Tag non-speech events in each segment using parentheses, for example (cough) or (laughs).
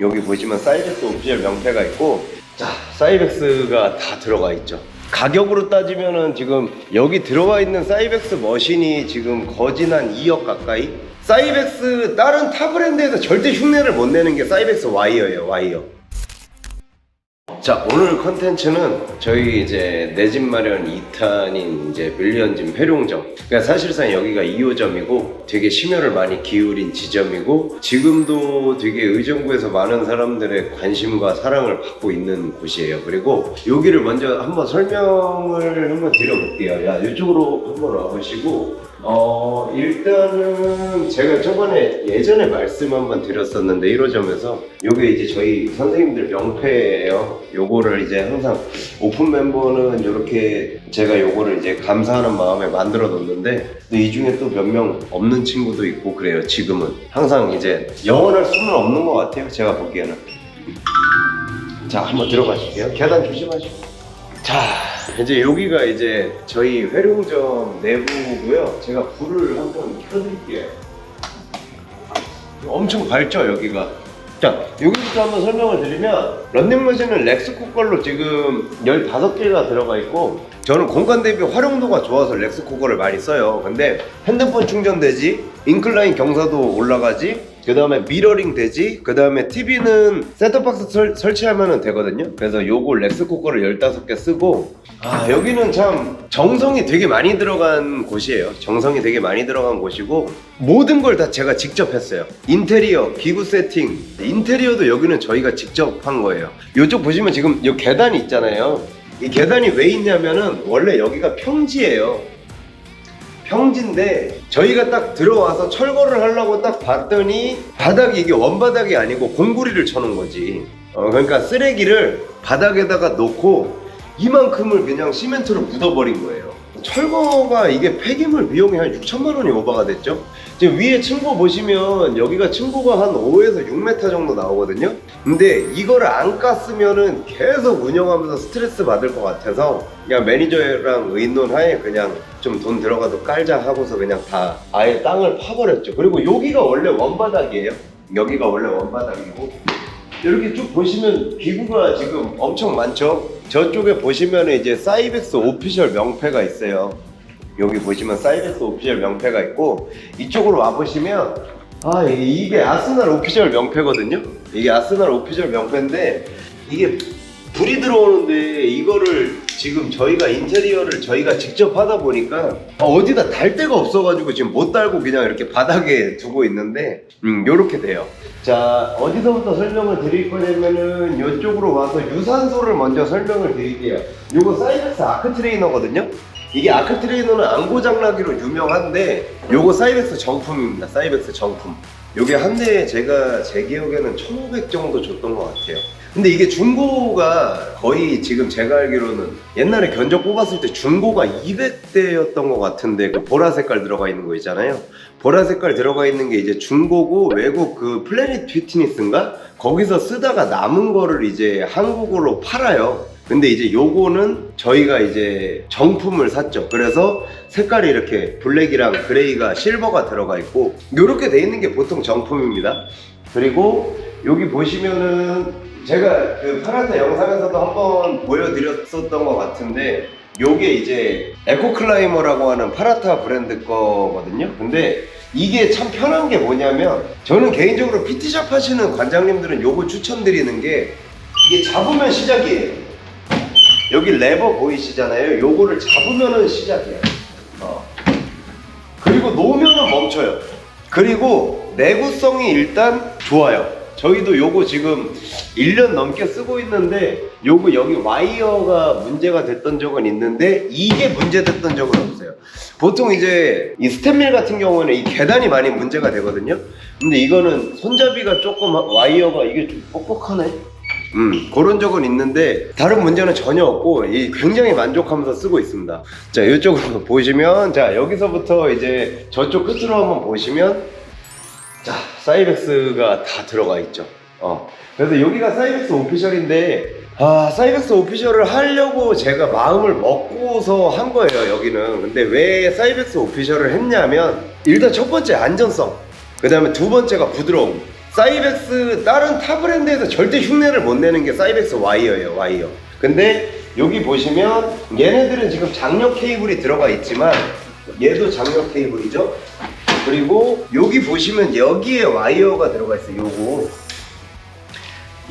여기 보시면 사이벡스 오피셜 명패가 있고 자 사이벡스가 다 들어가 있죠. 가격으로 따지면은 지금 여기 들어가 있는 사이벡스 머신이 지금 거진 한 2억 가까이. 사이벡스 다른 타 브랜드에서 절대 흉내를 못 내는 게 사이벡스 와이어예요 와이어 자 오늘 컨텐츠는 저희 이제 내 집 마련 2탄인 이제 밀리언짐 회룡점. 그러니까 사실상 여기가 2호점이고 되게 심혈을 많이 기울인 지점이고 지금도 되게 의정부에서 많은 사람들의 관심과 사랑을 받고 있는 곳이에요. 그리고 여기를 먼저 한번 설명을 한번 드려볼게요. 야 이쪽으로 한번 와보시고 어 일단은 제가 저번에 예전에 말씀 한번 드렸었는데 1호점에서 요게 이제 저희 선생님들 명패예요. 요거를 이제 항상 오픈 멤버는 이렇게 제가 요거를 이제 감사하는 마음에 만들어 근데 이 중에 또 몇 명 없는 친구도 있고 그래요 지금은. 항상 이제 영원할 수는 없는 것 같아요 제가 보기에는. 자 한번 들어가실게요. 계단 조심하시고. 자 이제 여기가 이제 저희 회룡점 내부고요. 제가 불을 한번 켜드릴게요. 엄청 밝죠 여기가? 자 여기부터 한번 설명을 드리면 런닝머신은 렉스코 걸로 지금 15개가 들어가 있고 저는 공간 대비 활용도가 좋아서 렉스코 거를 많이 써요. 근데 핸드폰 충전되지 인클라인 경사도 올라가지 그 다음에 미러링 되지 그 다음에 TV는 셋톱박스 설, 설치하면 되거든요. 그래서 요거 렉스코 거를 15개 쓰고 아 여기는 참 정성이 되게 많이 들어간 곳이에요. 정성이 되게 많이 들어간 곳이고 모든 걸 다 제가 직접 했어요. 인테리어 기구 세팅. 인테리어도 여기는 저희가 직접 한 거예요. 이쪽 보시면 지금 이 계단이 있잖아요. 이 계단이 왜 있냐면은 원래 여기가 평지예요 평지인데 저희가 딱 들어와서 철거를 하려고 딱 봤더니 바닥이 이게 원바닥이 아니고 공구리를 쳐놓은 거지. 어, 그러니까 쓰레기를 바닥에다가 놓고 이만큼을 그냥 시멘트로 묻어버린 거예요. 철거가 이게 폐기물 비용이 한 6천만 원이 오버가 됐죠? 지금 위에 층고 보시면 여기가 층고가 한 5에서 6m 정도 나오거든요? 근데 이거를 안 깠으면은 계속 운영하면서 스트레스 받을 것 같아서 그냥 매니저랑 의논하에 그냥 좀 돈 들어가도 깔자 하고서 그냥 다 아예 땅을 파버렸죠. 그리고 여기가 원래 원바닥이에요. 여기가 원래 원바닥이고. 이렇게 쭉 보시면 기구가 지금 엄청 많죠? 저쪽에 보시면 이제 사이벡스 오피셜 명패가 있어요. 여기 보시면 사이벡스 오피셜 명패가 있고 이쪽으로 와 보시면 아 이- 이게 아스날 오피셜 명패거든요. 이게 아스날 오피셜 명패인데 이게 불이 들어오는데 이거를 지금 저희가 인테리어를 저희가 직접 하다 보니까 아, 어디다 달 데가 없어가지고 지금 못 달고 그냥 이렇게 바닥에 두고 있는데 음 요렇게 돼요. 자 어디서부터 설명을 드릴 거냐면은 이쪽으로 와서 유산소를 먼저 설명을 드릴게요. 요거 사이벡스 아크 트레이너거든요. 이게 아크 트레이너는 안 고장나기로 유명한데 요거 사이벡스 정품입니다. 사이벡스 정품. 요게 한 대에 제가 제 기억에는 1,500 정도 줬던 것 같아요. 근데 이게 중고가 거의 지금 제가 알기로는 옛날에 견적 뽑았을 때 중고가 200대였던 것 같은데 그 보라 색깔 들어가 있는 거 있잖아요. 보라 색깔 들어가 있는 게 이제 중고고 외국 그 플래닛 뷰티니스인가? 거기서 쓰다가 남은 거를 이제 한국어로 팔아요. 근데 이제 요거는 저희가 이제 정품을 샀죠. 그래서 색깔이 이렇게 블랙이랑 그레이가 실버가 들어가 있고 요렇게 돼 있는 게 보통 정품입니다. 그리고 여기 보시면은 제가 그 파라타 영상에서도 한번 보여드렸었던 것 같은데 요게 이제 에코클라이머라고 하는 파라타 브랜드 거거든요. 근데 이게 참 편한 게 뭐냐면 저는 개인적으로 PT샵 하시는 관장님들은 요거 추천드리는 게 이게 잡으면 시작이에요. 여기 레버 보이시잖아요. 요거를 잡으면은 시작이에요. 어. 그리고 놓으면은 멈춰요. 그리고 내구성이 일단 좋아요. 저희도 요거 지금 1년 넘게 쓰고 있는데 요거 여기 와이어가 문제가 됐던 적은 있는데 이게 문제 됐던 적은 없어요. 보통 이제 이 스탠밀 같은 경우는 이 계단이 많이 문제가 되거든요. 근데 이거는 손잡이가 조금 와이어가 이게 좀 뻑뻑하네. 음, 그런 적은 있는데 다른 문제는 전혀 없고 이 굉장히 만족하면서 쓰고 있습니다. 자, 이쪽으로 (laughs) 보시면 자, 여기서부터 이제 저쪽 끝으로 한번 보시면 자, 사이벡스가 다 들어가 있죠. 어. 그래서 여기가 사이벡스 오피셜인데 아, 사이벡스 오피셜을 하려고 제가 마음을 먹고서 한 거예요, 여기는. 근데 왜 사이벡스 오피셜을 했냐면 일단 첫 번째 안전성. 그다음에 두 번째가 부드러움. 사이벡스 다른 타 브랜드에서 절대 흉내를 못 내는 게 사이벡스 와이어예요 와이어. 근데 여기 보시면 얘네들은 지금 장력 케이블이 들어가 있지만 얘도 장력 케이블이죠. 그리고 여기 보시면 여기에 와이어가 들어가 있어요 요거.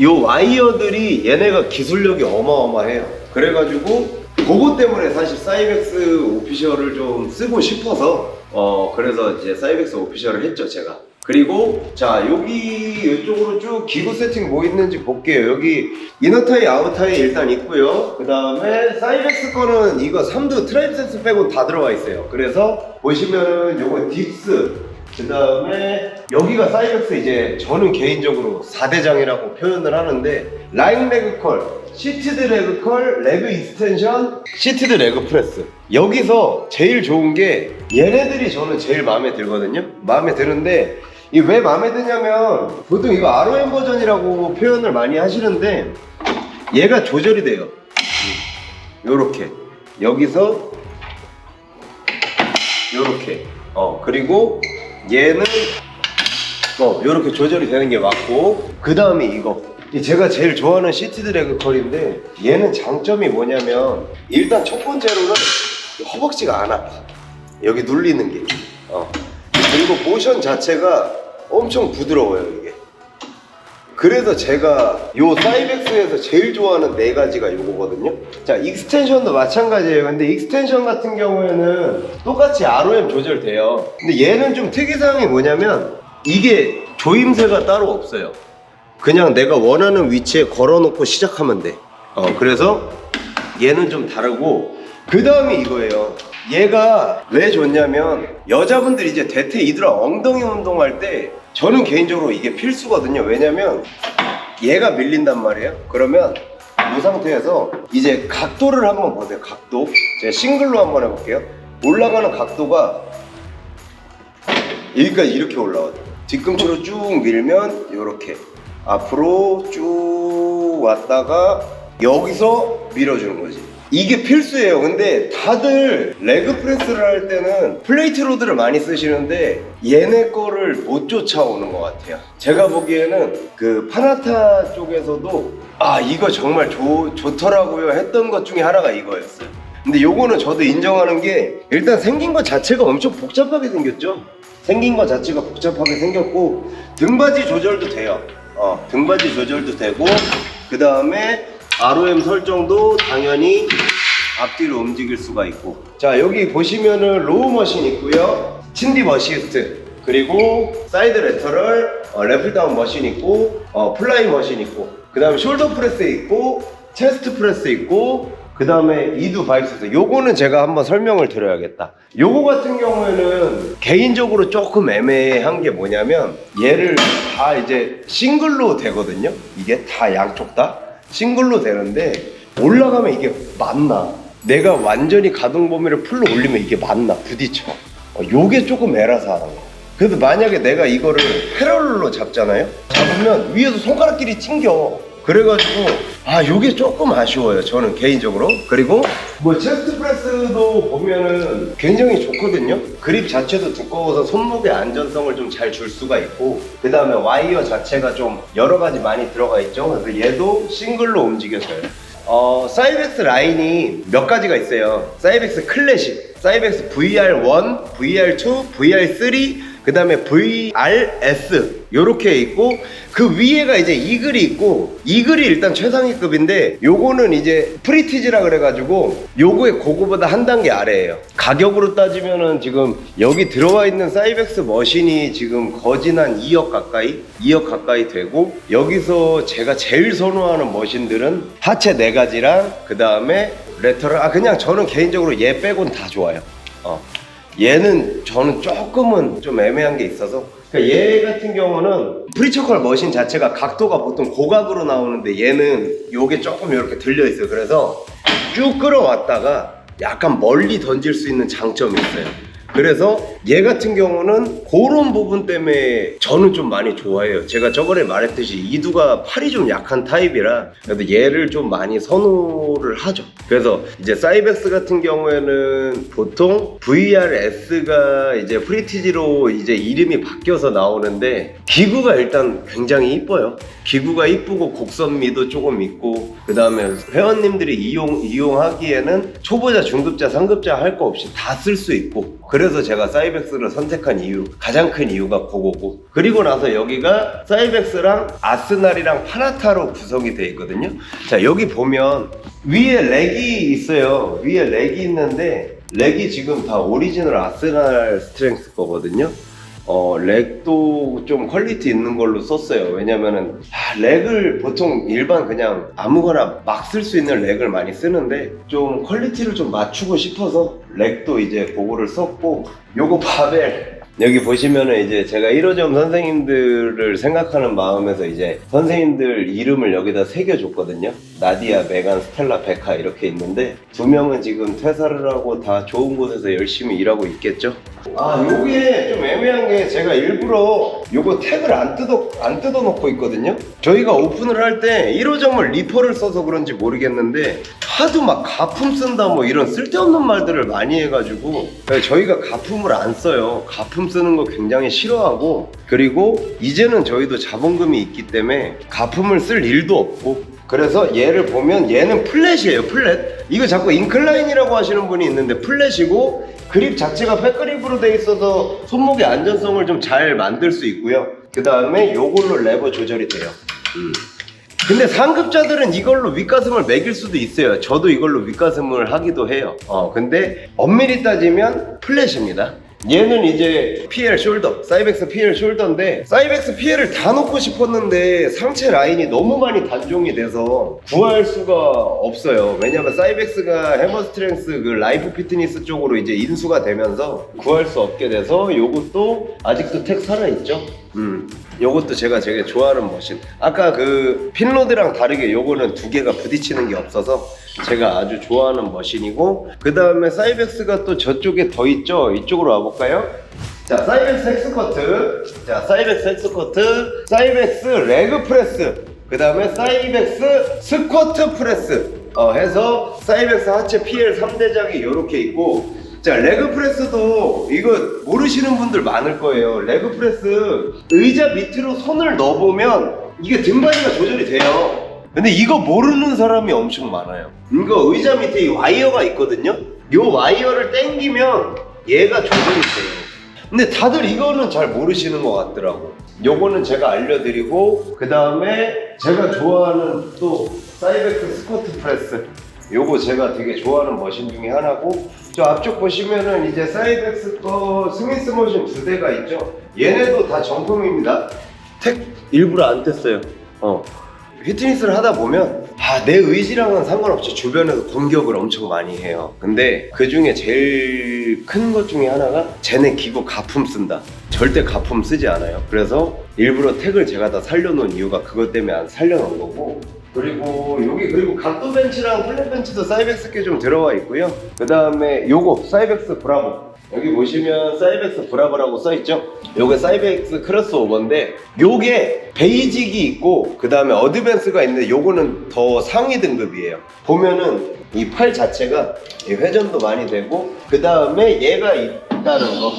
요 와이어들이 얘네가 기술력이 어마어마해요. 그래가지고 그것 때문에 사실 사이벡스 오피셜을 좀 쓰고 싶어서 어 그래서 이제 사이벡스 오피셜을 했죠 제가 그리고 자 여기 이쪽으로 쭉 기구 세팅 뭐 있는지 볼게요. 여기 이너타이 아웃타이 일단 있고요. 그 다음에 사이벡스 거는 이거 3두 트라이브 센스 빼고 다 들어가 있어요. 그래서 보시면은 요거 딥스 그 다음에 여기가 사이벡스 이제 저는 개인적으로 4대장이라고 표현을 하는데 라인 레그 컬, 시티드 레그 컬, 레그 익스텐션, 시티드 레그 프레스. 여기서 제일 좋은 게 얘네들이 저는 제일 마음에 들거든요. 마음에 드는데 이 왜 마음에 드냐면 보통 이거 ROM 버전이라고 표현을 많이 하시는데 얘가 조절이 돼요. 요렇게. 여기서 요렇게. 어 그리고 얘는 어 요렇게 조절이 되는 게 맞고. 그 다음에 이거. 이 제가 제일 좋아하는 시티 드래그 컬인데 얘는 장점이 뭐냐면 일단 첫 번째로는 허벅지가 안 아파. 여기 눌리는 게. 어. 그리고 모션 자체가 엄청 부드러워요 이게 그래서 제가 요 사이벡스에서 제일 좋아하는 네 가지가 요거거든요. 자, 익스텐션도 마찬가지예요. 근데 익스텐션 같은 경우에는 똑같이 ROM 조절돼요. 근데 얘는 좀 특이사항이 뭐냐면 이게 조임새가 따로 없어요. 그냥 내가 원하는 위치에 걸어놓고 시작하면 돼. 어, 그래서 얘는 좀 다르고 그 다음이 이거예요. 얘가 왜 좋냐면 여자분들 이제 대퇴 이들아 엉덩이 운동할 때 저는 개인적으로 이게 필수거든요. 왜냐면 얘가 밀린단 말이에요. 그러면 이 상태에서 이제 각도를 한번 보세요. 각도. 제가 싱글로 한번 해볼게요. 올라가는 각도가 여기까지 이렇게 올라와요. 뒤꿈치로 쭉 밀면 이렇게 앞으로 쭉 왔다가 여기서 밀어주는 거지. 이게 필수예요. 근데 다들 레그 프레스를 할 때는 플레이트 로드를 많이 쓰시는데 얘네 거를 못 쫓아오는 것 같아요. 제가 보기에는 그 파나타 쪽에서도 아 이거 정말 좋, 좋더라고요 했던 것 중에 하나가 이거였어요. 근데 요거는 저도 인정하는 게 일단 생긴 것 자체가 엄청 복잡하게 생겼죠. 생긴 것 자체가 복잡하게 생겼고 등받이 조절도 돼요. 어, 등받이 조절도 되고 그 다음에 ROM 설정도 당연히 앞뒤로 움직일 수가 있고. 자 여기 보시면은 로우 머신 있고요. 친디 머시스트 그리고 사이드 레터럴 어, 래플 다운 머신 있고 어, 플라이 머신 있고. 그 다음에 숄더 프레스 있고 체스트 프레스 있고 그 다음에 이두 바이프스 요거는 제가 한번 설명을 드려야겠다. 요거 같은 경우에는 개인적으로 조금 애매한 게 뭐냐면 얘를 다 이제 싱글로 되거든요. 이게 다 양쪽 다 싱글로 되는데 올라가면 이게 맞나? 내가 완전히 가동 범위를 풀로 올리면 이게 맞나? 부딪혀. 어, 요게 조금 애라서 하는 거. 그래서 만약에 내가 이거를 패럴로 잡잖아요? 잡으면 위에서 손가락끼리 찡겨 그래가지고 아 요게 조금 아쉬워요 저는 개인적으로. 그리고 뭐 체스트 프레스도 보면은 굉장히 좋거든요. 그립 자체도 두꺼워서 손목의 안전성을 좀 잘 줄 수가 있고 그 다음에 와이어 자체가 좀 여러 가지 많이 들어가 있죠. 그래서 얘도 싱글로 움직여져요. 어, 사이벡스 라인이 몇 가지가 있어요. 사이벡스 클래식, 사이벡스 VR1, VR2, VR3, 그 다음에 VRS 요렇게 있고 그 위에가 이제 이글이 있고 이글이 일단 최상위급인데 요거는 이제 프리티지라 그래가지고 요거의 그거보다 한 단계 아래예요 가격으로 따지면은 지금 여기 들어와 있는 사이벡스 머신이 지금 거진 한 2억 가까이 2억 가까이 되고 여기서 제가 제일 선호하는 머신들은 하체 네 가지랑 그 다음에 레터럴 아 그냥 저는 개인적으로 얘 빼곤 다 좋아요 어. 얘는 저는 조금은 좀 애매한 게 있어서 그러니까 얘 같은 경우는 프리처컬 머신 자체가 각도가 보통 고각으로 나오는데 얘는 요게 조금 이렇게 들려 있어요. 그래서 쭉 끌어왔다가 약간 멀리 던질 수 있는 장점이 있어요 그래서 얘 같은 경우는 그런 부분 때문에 저는 좀 많이 좋아해요. 제가 저번에 말했듯이 이두가 팔이 좀 약한 타입이라 그래도 얘를 좀 많이 선호를 하죠. 그래서 이제 사이벡스 같은 경우에는 보통 VRS가 이제 프리티지로 이제 이름이 바뀌어서 나오는데 기구가 일단 굉장히 이뻐요. 기구가 이쁘고 곡선미도 조금 있고 그 다음에 회원님들이 이용 이용하기에는 초보자, 중급자, 상급자 할 거 없이 다 쓸 수 있고 그래 서 제가 사이벡스를 선택한 이유 가장 큰 이유가 그거고 그리고 나서 여기가 사이벡스랑 아스날이랑 파나타로 구성이 되어 있거든요. 자 여기 보면 위에 렉이 있어요. 위에 렉이 있는데 렉이 지금 다 오리지널 아스날 스트렝스 거거든요. 어, 렉도 좀 퀄리티 있는 걸로 썼어요. 왜냐면은, 아, 렉을 보통 일반 그냥 아무거나 막 쓸 수 있는 렉을 많이 쓰는데, 좀 퀄리티를 좀 맞추고 싶어서 렉도 이제 그거를 썼고, 요거 바벨. 여기 보시면은 이제 제가 1호점 선생님들을 생각하는 마음에서 이제 선생님들 이름을 여기다 새겨줬거든요. 나디아, 메간, 스텔라, 베카 이렇게 있는데 두 명은 지금 퇴사를 하고 다 좋은 곳에서 열심히 일하고 있겠죠. 아, 요게 좀 애매한 게 제가 일부러 요거 태그를 안 뜯어 안 뜯어 놓고 있거든요. 저희가 오픈을 할 때 1호점을 리퍼를 써서 그런지 모르겠는데 하도 막 가품 쓴다 뭐 이런 쓸데없는 말들을 많이 해가지고 저희가 가품을 안 써요. 가품 쓰는 거 굉장히 싫어하고 그리고 이제는 저희도 자본금이 있기 때문에 가품을 쓸 일도 없고 그래서 얘를 보면 얘는 플랫이에요 플랫. 이거 자꾸 인클라인이라고 하시는 분이 있는데 플랫이고 그립 자체가 백그립으로 돼 있어서 손목의 안전성을 좀 잘 만들 수 있고요. 그 다음에 요걸로 레버 조절이 돼요. 음. 근데 상급자들은 이걸로 윗가슴을 매길 수도 있어요. 저도 이걸로 윗가슴을 하기도 해요. 어 근데 엄밀히 따지면 플랫입니다 얘는 이제 PL 숄더, 사이벡스 PL 숄더인데 사이벡스 PL을 다 놓고 싶었는데 상체 라인이 너무 많이 단종이 돼서 구할 수가 없어요. 왜냐면 사이벡스가 해머 스트렝스 그 라이프 피트니스 쪽으로 이제 인수가 되면서 구할 수 없게 돼서 요것도 아직도 택 살아있죠. 음. 요것도 제가 되게 좋아하는 머신. 아까 그 핀로드랑 다르게 요거는 두 개가 부딪히는 게 없어서 제가 아주 좋아하는 머신이고 그 다음에 사이벡스가 또 저쪽에 더 있죠. 이쪽으로 와볼까요? 자, 사이벡스 헥스커트. 자, 사이벡스 헥스커트. 사이벡스 레그 프레스. 그 다음에 사이벡스 스쿼트 프레스. 어, 해서 사이벡스 하체 PL 3대작이 이렇게 있고 자, 레그 프레스도 이거 모르시는 분들 많을 거예요. 레그 프레스 의자 밑으로 손을 넣어보면 이게 등받이가 조절이 돼요. 근데 이거 모르는 사람이 엄청 많아요. 이거 의자 밑에 이 와이어가 있거든요. 이 와이어를 당기면 얘가 조절이 돼요. 근데 다들 이거는 잘 모르시는 것 같더라고. 요거는 제가 알려드리고 그 다음에 제가 좋아하는 또 사이베크 스쿼트 프레스. 요거 제가 되게 좋아하는 머신 중에 하나고 저 앞쪽 보시면은 이제 사이벡스 거 스미스 머신 두 대가 있죠. 얘네도 다 정품입니다. 택 일부러 안 뗐어요. 어. 피트니스를 하다 보면 아, 내 의지랑은 상관없이 주변에서 공격을 엄청 많이 해요. 근데 그 중에 제일 큰 것 중에 하나가 쟤네 기구 가품 쓴다. 절대 가품 쓰지 않아요. 그래서 일부러 택을 제가 다 살려놓은 이유가 그것 때문에 안 살려놓은 거고 그리고 여기 그리고 각도 벤치랑 플랫 벤치도 사이벡스 게 좀 들어와 있고요. 그 다음에 요거 사이벡스 브라보. 여기 보시면 사이벡스 브라보라고 써 있죠? 요게 사이벡스 크로스오버인데 요게 베이직이 있고 그 다음에 어드밴스가 있는데 요거는 더 상위 등급이에요 보면은 이 팔 자체가 이 회전도 많이 되고 그 다음에 얘가 있다는 거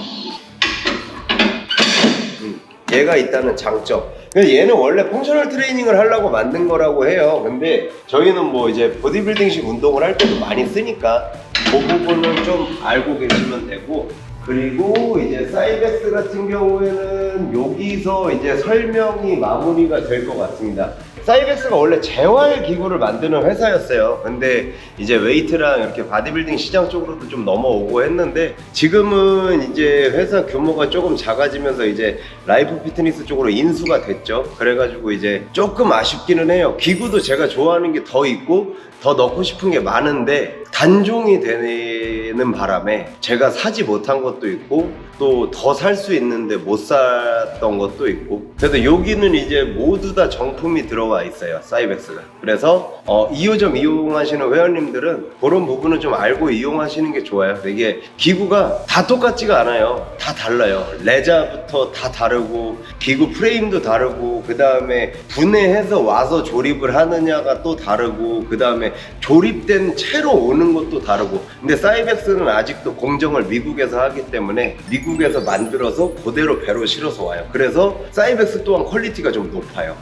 음, 얘가 있다는 장점. 얘는 원래 펑셔널 트레이닝을 하려고 만든 거라고 해요. 근데 저희는 뭐 이제 보디빌딩식 운동을 할 때도 많이 쓰니까 그 부분은 좀 알고 계시면 되고 그리고 이제 사이베스 같은 경우에는 여기서 이제 설명이 마무리가 될 것 같습니다. 사이벡스가 원래 재활 기구를 만드는 회사였어요. 근데 이제 웨이트랑 이렇게 바디빌딩 시장 쪽으로도 좀 넘어오고 했는데 지금은 이제 회사 규모가 조금 작아지면서 이제 라이프 피트니스 쪽으로 인수가 됐죠. 그래가지고 이제 조금 아쉽기는 해요. 기구도 제가 좋아하는 게 더 있고 더 넣고 싶은 게 많은데 단종이 되는 되는 바람에 제가 사지 못한 것도 있고 또 더 살 수 있는데 못 샀던 것도 있고. 그래서 여기는 이제 모두 다 정품이 들어가 있어요 사이벡스가. 그래서 어, 2호점 이용하시는 회원님들은 그런 부분은 좀 알고 이용하시는 게 좋아요. 이게 기구가 다 똑같지가 않아요. 다 달라요. 레자부터 다 다르고 기구 프레임도 다르고 그 다음에 분해해서 와서 조립을 하느냐가 또 다르고 그 다음에 조립된 채로 오는 것도 다르고. 근데 사이벡스 는 아직도 공정을 미국에서 하기 때문에 미국에서 만들어서 그대로 배로 실어서 와요 그래서 사이벡스 또한 퀄리티가 좀 높아요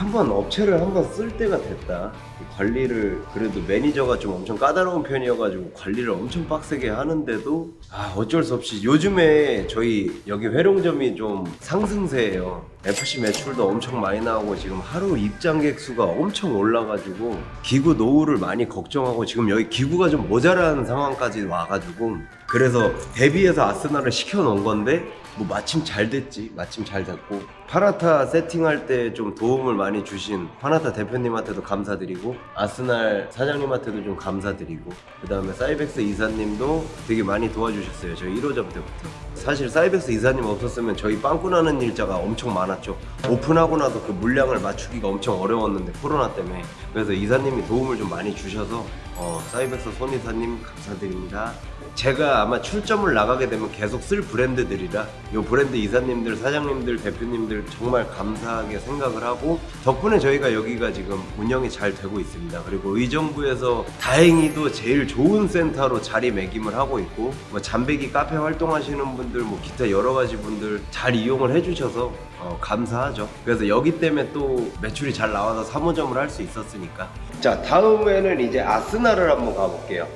한번 업체를 한번 쓸 때가 됐다. 이 관리를 그래도 매니저가 좀 엄청 까다로운 편이어가지고 관리를 엄청 빡세게 하는데도 아 어쩔 수 없이 요즘에 저희 여기 회룡점이 좀 상승세예요. FC 매출도 엄청 많이 나오고 지금 하루 입장객 수가 엄청 올라가지고 기구 노후를 많이 걱정하고 지금 여기 기구가 좀 모자란 상황까지 와가지고 그래서 대비해서 아스날을 시켜놓은 건데 뭐 마침 잘 됐지 마침 잘 됐고 파나타 세팅할 때 좀 도움을 많이 주신 파나타 대표님한테도 감사드리고 아스날 사장님한테도 좀 감사드리고 그 다음에 사이벡스 이사님도 되게 많이 도와주셨어요 저희 1호점 때부터. 사실 사이벡스 이사님 없었으면 저희 빵꾸 나는 일자가 엄청 많았죠. 오픈하고 나서 그 물량을 맞추기가 엄청 어려웠는데 코로나 때문에. 그래서 이사님이 도움을 좀 많이 주셔서 어, 사이벡스 손 이사님 감사드립니다 제가 아마 출점을 나가게 되면 계속 쓸 브랜드들이라 이 브랜드 이사님들, 사장님들, 대표님들 정말 감사하게 생각을 하고 덕분에 저희가 여기가 지금 운영이 잘 되고 있습니다. 그리고 의정부에서 다행히도 제일 좋은 센터로 자리매김을 하고 있고 뭐 잠배기 카페 활동하시는 분들 뭐 기타 여러 가지 분들 잘 이용을 해주셔서 어, 감사하죠. 그래서 여기 때문에 또 매출이 잘 나와서 3호점을 할 수 있었으니까. 자 다음에는 이제 아스날을 한번 가볼게요.